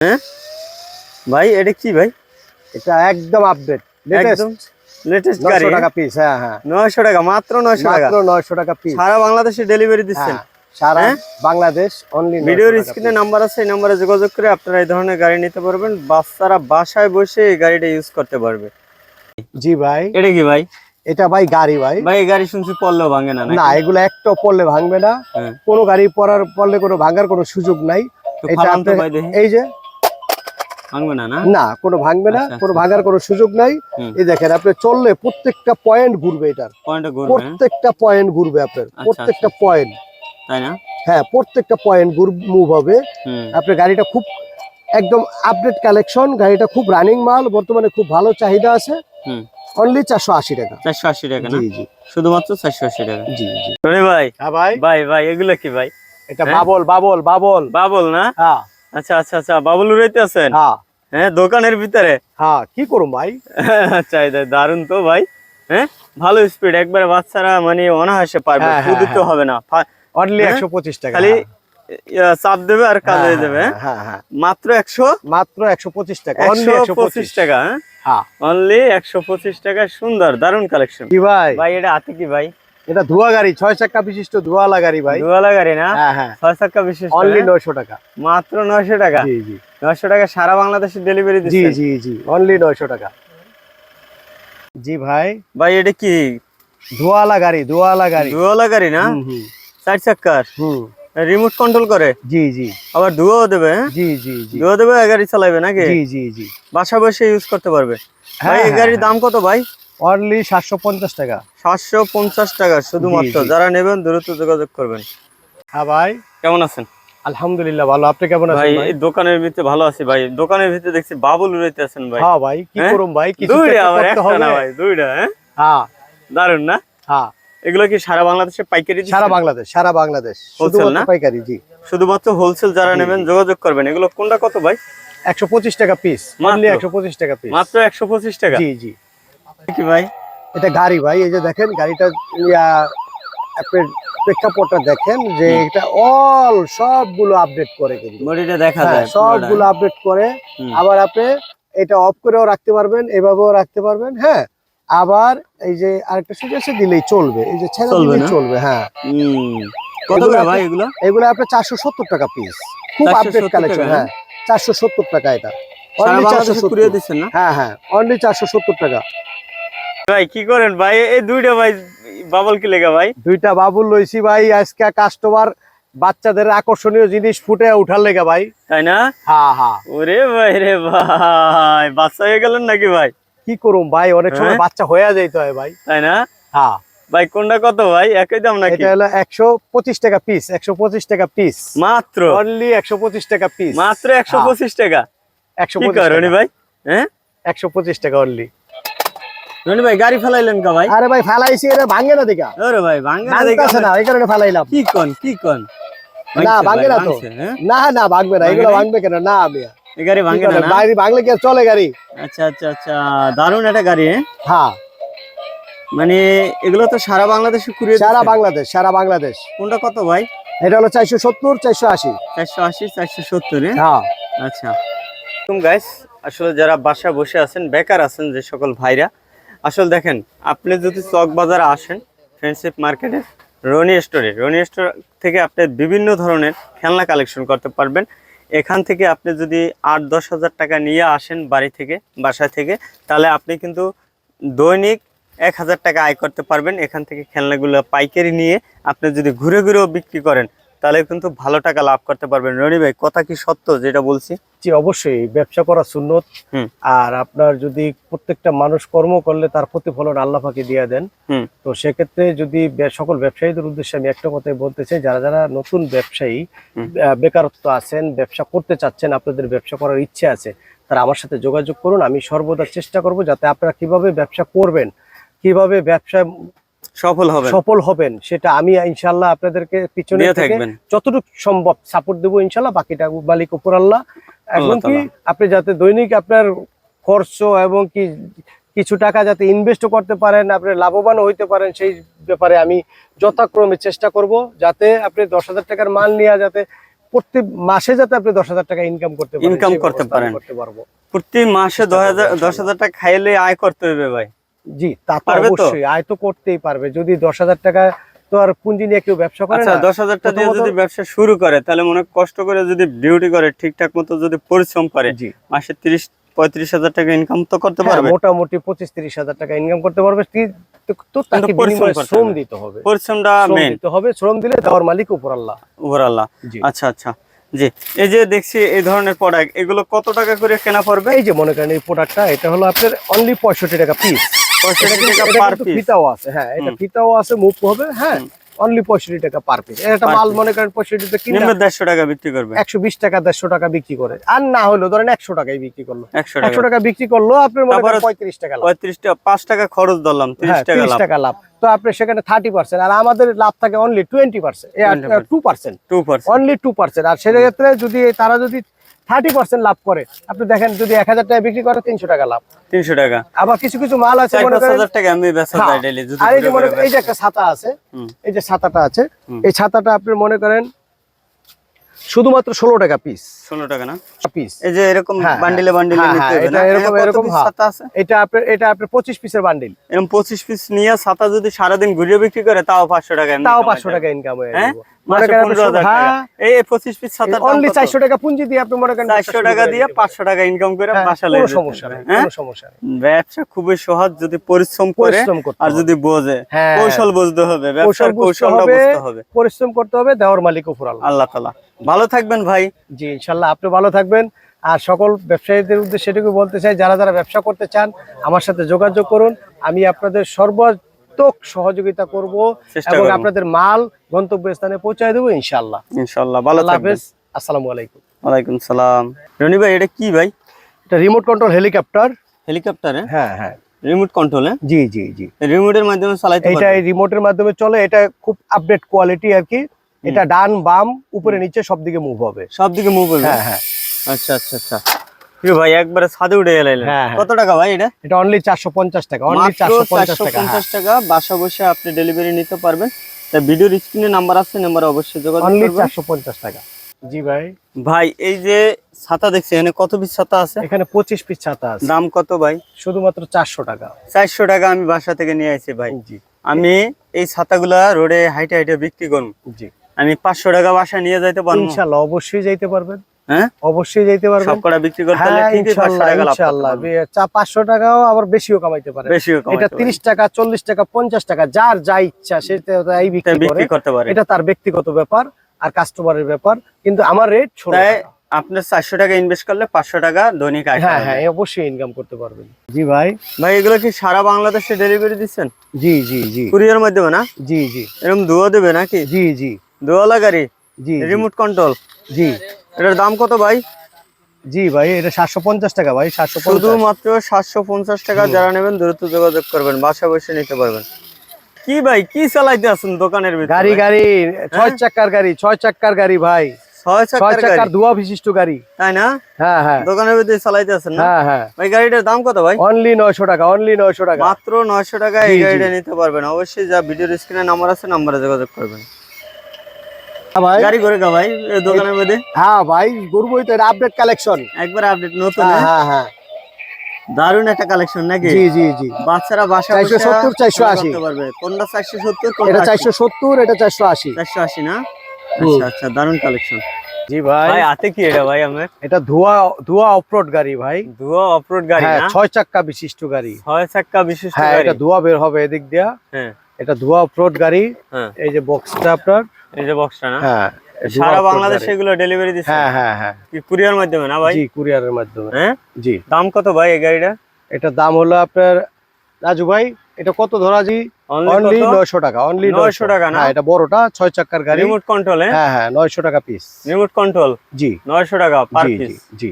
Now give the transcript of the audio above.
হ্যাঁ? ভাই এটা কি ভাই? এটা একদম আপডেট একদম লেটেস্ট গাড়ি। নশো টাকা পিস হ্যাঁ হ্যাঁ। নয়শো টাকা মাত্র নয়শো টাকা। মাত্র নয়শো টাকা পিস সারা বাংলাদেশে ডেলিভারি দিচ্ছেন। সারা হ্যাঁ? বাংলাদেশ অনলি ভিডিওর স্ক্রিনে নাম্বার আছে এই নাম্বারে যোগাযোগ করে আপনারা এই ধরনের গাড়ি নিতে পারবেন। বাচ্চারা বাসায় বসে এই গাড়িটা ইউজ করতে পারবে। জি ভাই। এটা কি ভাই? এটা ভাই গাড়ি ভাই। ভাই গাড়ি শুনছি পড়লেও ভাঙে না না এগুলো একটা পড়লে ভাঙবে না। হ্যাঁ। কোনো গাড়ি পড়ার পড়লে কোনো ভাঙার কোনো সুযোগ নাই। এটা এই যে না না? না কোনো ভাঙবে না আচ্ছা, কোনো আচ্ছা। ভাঙার কোনো সুযোগ নাই। এই দেখেন আপনি চললে প্রত্যেকটা পয়েন্ট ঘুরবে এটার? প্রত্যেকটা পয়েন্ট ঘুরবে আপনার। আচ্ছা, প্রত্যেকটা পয়েন্ট তাই না? হ্যাঁ প্রত্যেকটা পয়েন্ট মুভ হবে। আপনার গাড়িটা খুব একদম আপডেট কালেকশন গাড়িটা খুব রানিং মাল বর্তমানে খুব ভালো চাহিদা আছে। হুম। অনলি চারশো আশি টাকা। চারশো আশি টাকা না? জি জি। শুধুমাত্র চারশো আশি টাকা? জি জি। ভাই হ্যাঁ ভাই। ভাই ভাই এগুলো কি ভাই? এটা হ্যাঁ? Bubble bubble bubble. বাবল না? হ্যাঁ। আচ্ছা আচ্ছা আচ্ছা বাবল উড়াইতে আছেন? হ্যাঁ। হ্যাঁ দোকানের ভিতরে? হ্যাঁ কি করুন ভাই? আচ্ছা দারুণ তো ভাই। হ্যাঁ ভালো স্পিড একবারে বাচ্চারা মানে অনাহাসে পারবে হ্যাঁ, হ্যাঁ, হবে না। অনলি হ্যাঁ? একশো পঁচিশ টাকা খালি হ্যাঁ। চাপ দেবে আর কাজ হ্যাঁ, হয়ে যাবে হ্যাঁ? হ্যাঁ হ্যাঁ মাত্র একশো? মাত্র একশো পঁচিশ টাকা একশো পঁচিশ টাকা হ্যাঁ? হ্যাঁ। অনলি একশো পঁচিশ টাকা সুন্দর দারুণ কালেকশন কি ভাই? ভাই এটা হাতে কি ভাই? এটা ধোয়া গাড়ি ছয় চাক্কা বিশিষ্ট ধোয়ালা গাড়ি ভাই। দুয়ালা গাড়ি না? হ্যাঁ হ্যাঁ। ছয় চাক্কা বিশিষ্ট অনলি নয়শো টাকা। মাত্র নয়শো টাকা? জি জি। নয়শো টাকা সারা বাংলাদেশে ডেলিভারি জি জি জি। অনলি নয়শো টাকা। জি ভাই। ভাই এটা কি? ধোয়ালা গাড়ি ধোয়ালা গাড়ি। দুয়ালা গাড়ি না? চার চাক্কার হুম। রিমোট কন্ট্রোল করে? জি জি। আবার ধুয়াও দেবে হ্যাঁ? জি জি জি। ধুয়া দেবে গাড়ি চালাবে নাকি? জি জি জি। বাসা বসে ইউজ করতে পারবে। ভাই হ্যাঁ, এই হ্যাঁ, গাড়ির হ্যাঁ। দাম কত ভাই? অনলি সাতশো পঞ্চাশ টাকা। সাতশো পঞ্চাশ টাকা শুধুমাত্র। যারা নেবেন দ্রুত যোগাযোগ করবেন। হ্যাঁ ভাই। কেমন আছেন? আলহামদুলিল্লাহ ভালো। আপনি কেমন আছেন ভাই এই দোকানের ভিতরে ভালো আছি ভাই। দোকানের ভিতরে দেখছি বাবুল উড়াইতে আছেন ভাই। হ্যাঁ ভাই কি হ্যাঁ? করুম ভাই? কিছু দুইটা একটা আবার একটা হবে। না ভাই দুইটা হ্যাঁ? হ্যাঁ। দারুণ না? হ্যাঁ। এগুলো কি সারা বাংলাদেশে পাইকারি সারা বাংলাদেশ সারা বাংলাদেশ। শুধুমাত্র? পাইকারি জি। শুধুমাত্র হোলসেল যারা নেবেন যোগাযোগ করবেন। এগুলো কোনটা কত ভাই? একশো পঁচিশ টাকা পিস মাত্র? একশো পঁচিশ টাকা পিস মাত্র একশো পঁচিশ টাকা? জি জি। কি ভাই? এটা গাড়ি ভাই এই যে দেখেন গাড়িটা আপনার প্রেক্ষাপটটা দেখেন যে এটা অল সবগুলো আপডেট করে কিন্তু। বডিটা দেখা হ্যাঁ, যায় সবগুলো আপডেট করে। আবার আপনি এটা অফ করেও রাখতে পারবেন এভাবেও রাখতে পারবেন হ্যাঁ। আবার এই যে আরেকটা সুইচ আছে দিলেই চলবে। এই যে ছেড়ে চলবে দিলেই চলবে হ্যাঁ। কত এগুলো করে ভাই এগুলো? এগুলো আপনার চারশো সত্তর টাকা পিস খুব আপডেট কালেকশন হ্যাঁ। চারশো সত্তর টাকা এটা। অনলি চারশো বাংলাদেশে সত্তর। দিচ্ছেন না? হ্যাঁ হ্যাঁ। অনলি চারশো সত্তর টাকা। ভাই কি করেন ভাই? এই দুইটা ভাই বাবল কি লেগা ভাই? দুইটা বাবুল লইছি ভাই আজকে কাস্টমার বাচ্চাদের আকর্ষণীয় জিনিস ফুটে উঠার লেগে ভাই। তাই না? হ্যাঁ হ্যাঁ ওরে ভাই রে ভাই বাচ্চা হয়ে গেলেন নাকি ভাই? কি করুম ভাই অনেক সময় হ্যাঁ? বাচ্চা হয়ে যাইতে হয় ভাই। তাই না? হ্যাঁ ভাই কোনটা কত ভাই? একই দাম নাকি? এটা হলো একশো পঁচিশ টাকা পিস একশো পঁচিশ টাকা পিস মাত্র? অনলি একশো পঁচিশ টাকা পিস মাত্র একশো হ্যাঁ। পঁচিশ টাকা? একশো কি পঁচিশ ভাই? হ্যাঁ? একশো পঁচিশ টাকা অনলি রনি ভাই গাড়ি ফেলাইলেন কা ভাই? আরে ভাই ফালাইছি এটা ভাঙে না দেখা। ওরে ভাই ভাঙ্গা না ভাঙতেছে না এই কারণে ফালাইলাম। কি কোন কি কোন? না ভাঙে না তো। হ্যাঁ? না না ভাঙবে না এগুলো ভাঙবে কেন? না আমি এই গাড়ি ভাঙে না? গাড়ি ভাঙলে কি চলে গাড়ি? আচ্ছা আচ্ছা আচ্ছা দারুণ একটা গাড়ি হ্যাঁ? হ্যাঁ। মানে এগুলো তো সারা বাংলাদেশে কুরিয়ে সারা বাংলাদেশ সারা বাংলাদেশ। কোনটা কত ভাই? এটা হলো চারশো সত্তর চারশো আশি। চারশো আশি চারশো সত্তর হ্যাঁ? আচ্ছা। গাইস আসলে যারা বাসা বসে আছেন বেকার আছেন যে সকল ভাইরা আসলে দেখেন, আপনি যদি চক বাজারে আসেন ফ্রেন্ডশিপ মার্কেটে রনি স্টোরে রনি স্টোর থেকে আপনি বিভিন্ন ধরনের খেলনা কালেকশন করতে পারবেন। এখান থেকে আপনি যদি আট, দশ হাজার টাকা নিয়ে আসেন বাড়ি থেকে, বাসা থেকে, তাহলে আপনি কিন্তু দৈনিক এক হাজার টাকা আয় করতে পারবেন। এখান থেকে খেলনাগুলো পাইকারি নিয়ে আপনি যদি ঘুরে ঘুরেও বিক্রি করেন তাহলে কিন্তু ভালো টাকা লাভ করতে পারবেন। রনি ভাই কথা কি সত্য যেটা বলছি? জি অবশ্যই। ব্যবসা করা সুন্নত। আর আপনার যদি প্রত্যেকটা মানুষ কর্ম করলে তার প্রতিফলন আল্লাহ পাকে দিয়ে দেন। তো সেক্ষেত্রে যদি সকল ব্যবসায়ীদের উদ্দেশ্যে আমি একটা কথাই বলতে চাই যারা যারা নতুন ব্যবসায়ী বেকারত্ব আছেন ব্যবসা করতে চাচ্ছেন আপনাদের ব্যবসা করার ইচ্ছে আছে তারা আমার সাথে যোগাযোগ করুন। আমি সর্বদা চেষ্টা করব যাতে আপনারা কীভাবে ব্যবসা করবেন কীভাবে ব্যবসায় সফল হবে সফল হবেন সেটা আমি ইনশাল্লাহ আপনাদেরকে পিছনে থেকে থাকবেন। যতটুকু সম্ভব সাপোর্ট দেবো ইনশাল্লাহ বাকিটা মালিক উপর আল্লাহ। এবং কি আপনি যাতে দৈনিক আপনার খরচ এবং কি কিছু টাকা যাতে ইনভেস্ট করতে পারেন আপনি লাভবান হইতে পারেন সেই ব্যাপারে আমি যথাক্রমে চেষ্টা করব যাতে আপনি দশ হাজার টাকার মাল নিয়ে যাতে প্রতি মাসে যাতে আপনি দশ হাজার টাকা ইনকাম করতে পারেন Income করতে পারেন। করতে পারব। প্রতি মাসে দশ হাজার দশ হাজার টাকা খাইলে আয় করতে হবে ভাই। জি তা তো অবশ্যই। আয় তো করতেই পারবে। যদি দশ হাজার টাকা তো আর পুঁজি নিয়ে কেউ ব্যবসা করে আচ্ছা না দশ হাজার টাকা দিয়ে যদি ব্যবসা শুরু করে তাহলে মনে কষ্ট করে যদি ডিউটি করে ঠিকঠাক মতো যদি পরিশ্রম করে জি। মাসে তিরিশ পঁয়ত্রিশ হাজার টাকা ইনকাম তো করতে হ্যাঁ, পারবে? মোটামুটি পঁচিশ তিরিশ হাজার টাকা ইনকাম করতে পারবে। তো- তাকে শ্রম দিতে হবে। পরিশ্রমটা মেন দিতে হবে। শ্রম দিলে মালিক উপর আল্লাহ উপর আল্লাহ আচ্ছা আচ্ছা। জি এই যে দেখছি এই ধরনের প্রোডাক্ট এগুলো কত টাকা করে কেনা পড়বে? এই যে মনে করেন এই প্রোডাক্টটা এটা হলো আপনার অনলি পঁয়ষট্টি টাকা পিস পঁয়ষট্টি টাকা পার পিস ফিতাও আছে হ্যাঁ এটা ফিতাও আছে হবে হ্যাঁ অনলি পঁয়ষট্টি টাকা পার পিস একটা মাল মনে করেন পঁয়ষট্টিতে কিনে দেড়শো টাকা বিক্রি করবে। একশো বিশ টাকা দেড়শো টাকা বিক্রি করে। আর না হলো ধরেন একশো টাকায় বিক্রি করল। একশো টাকা। বিক্রি করল আপনার মনে করেন পঁয়ত্রিশ টাকা পঁয়ত্রিশ টাকা পাঁচ টাকা খরচ ধরলাম তিরিশ হ্যাঁ টাকা তিরিশ টাকা লাভ। তো আপনি সেখানে থার্টি পার্সেন্ট আর আমাদের লাভ থাকে only twenty percent two percent two percent only two percent আর সেক্ষেত্রে যদি তারা যদি থার্টি পার্সেন্ট লাভ করে। আপনি দেখেন যদি এক হাজার টাকা বিক্রি করে তিনশো টাকা লাভ। তিনশো টাকা। আবার কিছু কিছু মাল আছে মনে করেন হ্যাঁ, আর এই যে মনে করেন এই যে একটা ছাতা আছে। এই যে ছাতাটা আছে এই ছাতাটা আপনি মনে করেন শুধুমাত্র ষোলো টাকা পিস ষোলো টাকা না? পিস এই যে এরকম বান্ডিলে বান্ডিলে হ্যাঁ, হ্যাঁ, এরকম- এরকম এরকম, এরকম হ্যাঁ। ছাতা আছে? এটা আপনার এটা আপনার পঁচিশ পিসের বান্ডিল এরকম পঁচিশ পিস নিয়ে ছাতা যদি সারাদিন ঘুরিয়ে বিক্রি করে তাও পাঁচশো টাকা তাও পাঁচশো টাকা ইনকাম হয়ে ব্যবসা টাকা। দিয়ে পাঁচশো টাকা ইনকাম করে পারেন। লেগে সমস্যা সমস্যা ব্যবসা খুবই সহজ যদি পরিশ্রম করে করতে আর। যদি বোঝে কৌশল বুঝতে হবে কৌশল ব্যবসার বুঝতে হবে পরিশ্রম করতে হবে দেওয়ার মালিক আল্লাহ। তালা ভালো থাকবেন ভাই। জি ইনশাল্লাহ আপনি ভালো থাকবেন। আর সকল ব্যবসায়ীদের উদ্দেশ্যে সেটুকু বলতে চাই যারা যারা ব্যবসা করতে চান আমার সাথে যোগাযোগ করুন। আমি আপনাদের সর্বাত্মক সহযোগিতা করব এবং। আপনাদের মাল গন্তব্যস্থানে পৌঁছায় দেবো ইনশাল্লাহ। ইনশাল্লাহ ভালো হাফেজ। আসসালামু আলাইকুম। ওয়ালাইকুম সালাম। রনি ভাই এটা কি ভাই? এটা রিমোট কন্ট্রোল হেলিকপ্টার হেলিকপ্টারে হ্যাঁ হ্যাঁ। রিমোট কন্ট্রোলে জি জি জি। রিমোটের মাধ্যমে চালাইতে এটা রিমোটের মাধ্যমে চলে এটা খুব আপডেট কোয়ালিটি আর কি। এটা ডান বাম উপরে নিচে সব দিকে মুভ হবে। সব দিকে মুভ হবে? হ্যাঁ হ্যাঁ। আচ্ছা আচ্ছা আচ্ছা। কি ভাই একবারে ছাদে উঠে গেলেন হ্যাঁ, হ্যাঁ। কত টাকা ভাই এটা? এটা অনলি চারশো পঞ্চাশ টাকা অনলি হ্যাঁ। 450 টাকা বাসা বসে আপনি ডেলিভারি নিতে পারবেন। তা ভিডিওর স্ক্রিনে নাম্বার আছে নাম্বার অবশ্যই যোগাযোগ করবেন। টাকা। জি ভাই। ভাই এই যে ছাতা দেখছি এখানে কত পিস ছাতা আছে? এখানে পঁচিশ পিস ছাতা আছে। দাম কত ভাই? শুধুমাত্র চারশো টাকা। চারশো টাকা আমি বাসা থেকে নিয়ে আসি ভাই। জি। আমি এই ছাতাগুলা রোডে হাইটে হাইটে বিক্রি করব। জি। আমি পাঁচশো টাকা বাসা নিয়ে যাইতে পারব। ইনশাল্লাহ অবশ্যই যাইতে পারবেন। হ্যাঁ? অবশ্যই যাইতে পারবেন। কটা বিক্রি করতে হলে হ্যাঁ ঠিকই টাকা লাভ টাকাও আবার বেশিও কামাইতে পারে এটা টাকা চল্লিশ টাকা পঞ্চাশ টাকা যার যা ইচ্ছা সে তো বিক্রি করতে পারে। এটা তার ব্যক্তিগত ব্যাপার আর কাস্টমারের ব্যাপার। কিন্তু আমার রেট আপনার চারশো টাকা ইনভেস্ট করলে পাঁচশো টাকা দৈনিক আয় হ্যাঁ হ্যাঁ অবশ্যই ইনকাম করতে পারবেন। জি ভাই। ভাই এগুলো কি সারা বাংলাদেশে ডেলিভারি দিচ্ছেন? জি জি জি। কুরিয়ার মাধ্যমে না? জি জি। এরকম ধোয়া দেবে নাকি? জি জি। ধোয়ালা গাড়ি জি রিমোট কন্ট্রোল জি। এটার দাম কত ভাই? জি ভাই এটা সাতশো পঞ্চাশ টাকা ভাই সাতশো পঞ্চাশ। শুধুমাত্র সাতশো পঞ্চাশ টাকা যারা নেবেন দ্রুত যোগাযোগ করবেন বাসা বসে নিতে পারবেন। কি ভাই কি চালাইতে আছেন দোকানের ভিতরে? গাড়ি গাড়ি ছয় চাক্কার গাড়ি ছয় চাক্কার গাড়ি ভাই। ছয় চাকার ধোয়া বিশিষ্ট গাড়ি। তাই না? হ্যাঁ হ্যাঁ। দোকানের ভিতরে চালাইতে আছেন না? হ্যাঁ হ্যাঁ। ভাই গাড়িটার দাম কত ভাই? অনলি নয়শো টাকা অনলি নয়শো টাকা। মাত্র নয়শো টাকা এই গাড়িটা নিতে পারবেন। অবশ্যই যা ভিডিওর স্ক্রিনে নাম্বার আছে নাম্বারে যোগাযোগ করবেন। হ্যাঁ ভাই। গাড়ি করে গা ভাই দোকানের মধ্যে? হ্যাঁ ভাই গরুবই তো এটা আপডেট কালেকশন একবার আপডেট নতুন হ্যাঁ হ্যাঁ? হ্যাঁ হ্যাঁ। একটা কালেকশন নাকি? জি জি জি। বাচ্চারা বাসা 470, 480 পারবে। কোনটা চারশো সত্তর এটা চারশো সত্তর এটা চারশো আশি। চারশো আশি না? আচ্ছা আচ্ছা দারুণ কালেকশন জি ভাই। কি এটা ভাই আমার এটা ধোয়া ধোয়া অফরোড গাড়ি ভাই। ধোয়া অফরোড গাড়ি হ্যাঁ না? ছয় চাক্কা বিশিষ্ট গাড়ি। ছয় চাক্কা বিশিষ্ট হ্যাঁ গাড়ি। এটা ধোয়া বের হবে এদিক দিয়া। হ্যাঁ। এটা ধোয়া অফরোড গাড়ি হ্যাঁ। এই যে বক্সটা আপনার। এই যে বক্সটা না? হ্যাঁ সারা বাংলাদেশে এগুলো ডেলিভারি দিচ্ছে? হ্যাঁ হ্যাঁ হ্যাঁ। কি কুরিয়ার মাধ্যমে না ভাই? জি কুরিয়ারের মাধ্যমে। হ্যাঁ? জি। দাম কত ভাই এই গাড়িটা? এটার দাম হলো আপনার রাজু ভাই এটা কত ধরা জি? অনলি অনলি নয়শো টাকা অনলি 900 টাকা না? হ্যাঁ এটা বড়টা ছয় চাক্কার গাড়ি। রিমোট কন্ট্রোল হ্যাঁ? হ্যাঁ হ্যাঁ নয়শো টাকা পিস রিমোট কন্ট্রোল জি। নয়শো টাকা পার পিস জি জি।